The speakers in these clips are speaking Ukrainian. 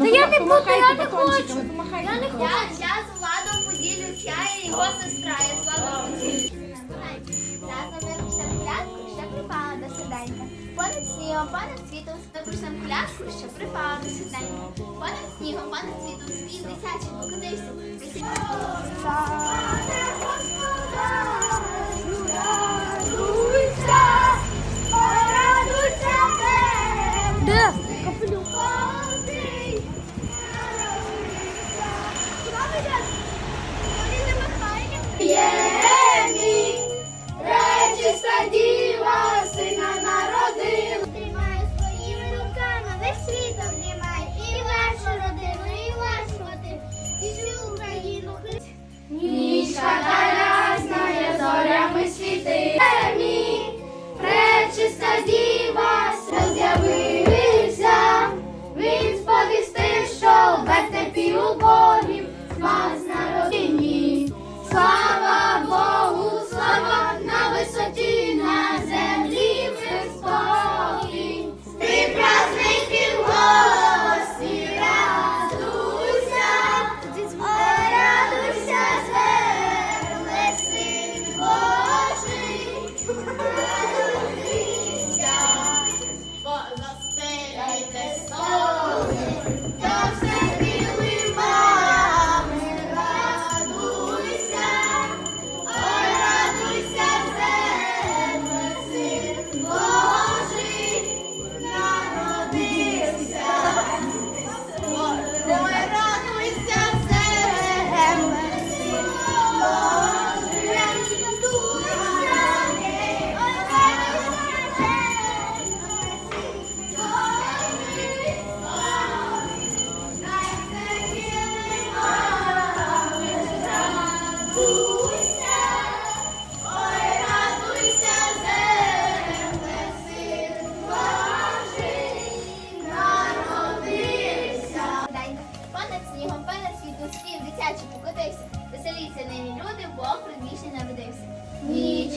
Та я не буду, я не хочу. Я не хочу. Я з Владом поділюсь, я і його сестра, я з Владом поділюсь. Ми пошлем колядку, що припала до серденька. Понад снігом, понад світом, ми пошлем колядку, що припала до серденька. Понад снігом, понад світом, світ дитячий покотився. Де?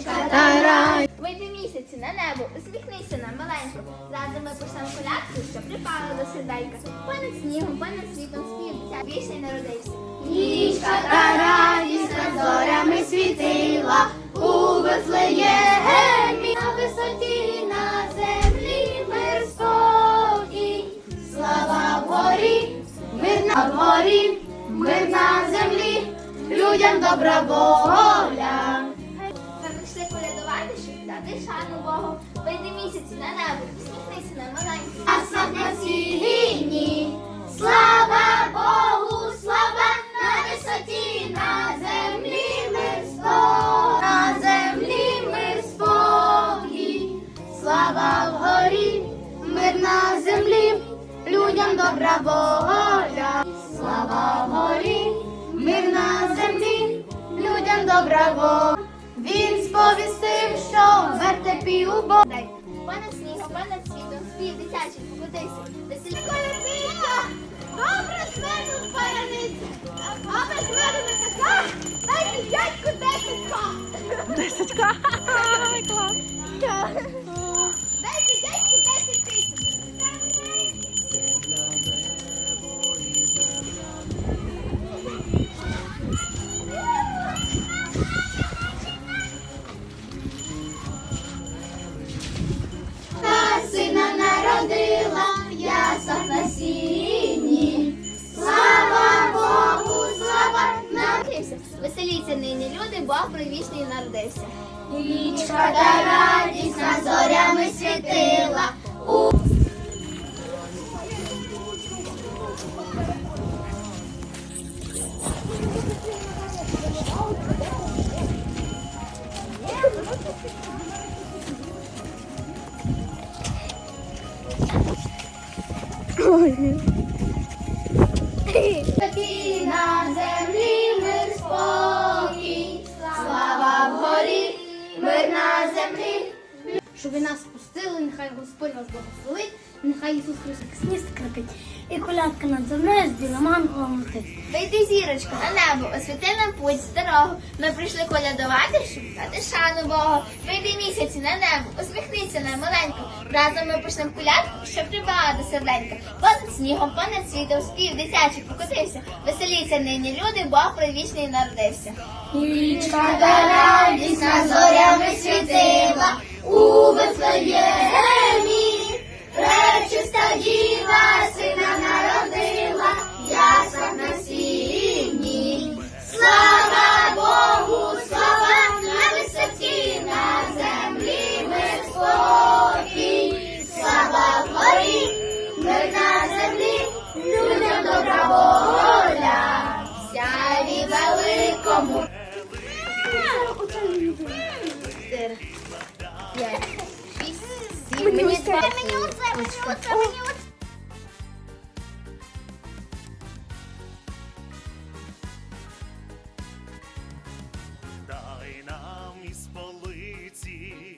Та. Вийди місяці на небо, усміхнися нам маленько. Разом ми пошлемо колядку, що припала до серденька. Понад снігом, понад світом спів дитячий вічний народився. Нічка та радісна зорями світила у Вифлеємі. На висоті на землі мир спокій. Слава горі, мир на горі, мир на землі, людям добра воля. А сам на сіні. Слава Богу, слава на висоті, на землі мир спокій. На землі мир спокій. Слава вгорі, мир на землі, людям добра воля. Слава вгорі, мир на землі, людям добра воля. Він сповістив, що вертепі у Бога. Понад світом, спів дитячий покотився. Веселі пісня, добре з мене паяниця, а з мене така, дайте дядьку десятка. Десятка. Веселіться нині, люди, Бог привічний народився. Річка та радісна зорями світила. У Такий на землі мир спокій, на землі. щоб ви нас спустили, нехай Господь вас благословить, нехай Ісус Христос сністка шепить, і колядка над землею з білим ангелом летить. Вийди зірочко на небо, освіти нам путь дорогу. Ми прийшли колядувати, щоб дати шану Богу. Вийди місяці на небо, усміхнися нам маленько. Разом ми почнемо колядку, щоб прибагато серденька. Понад снігом, понад світом спів дитячий покотився. Веселіться нині люди, Бог привічний народився. Нічка у. Пречиста діва сина народила, ясна на сіні. Слава Богу, слава на висоті, на землі мир спокій. Слава горі, мир на землі, людям добра воля. Сяві великому. Мені оце, мені оце, мені оце, мені оце. Дай нам із полиці,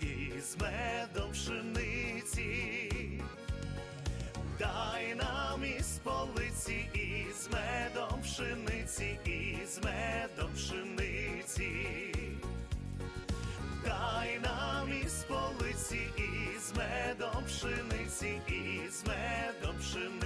із медом пшениці, дай нам із полиці, із медом пшениці, із медом пшениці дай нам із полиці, із медом пшениці, із медом пшениці.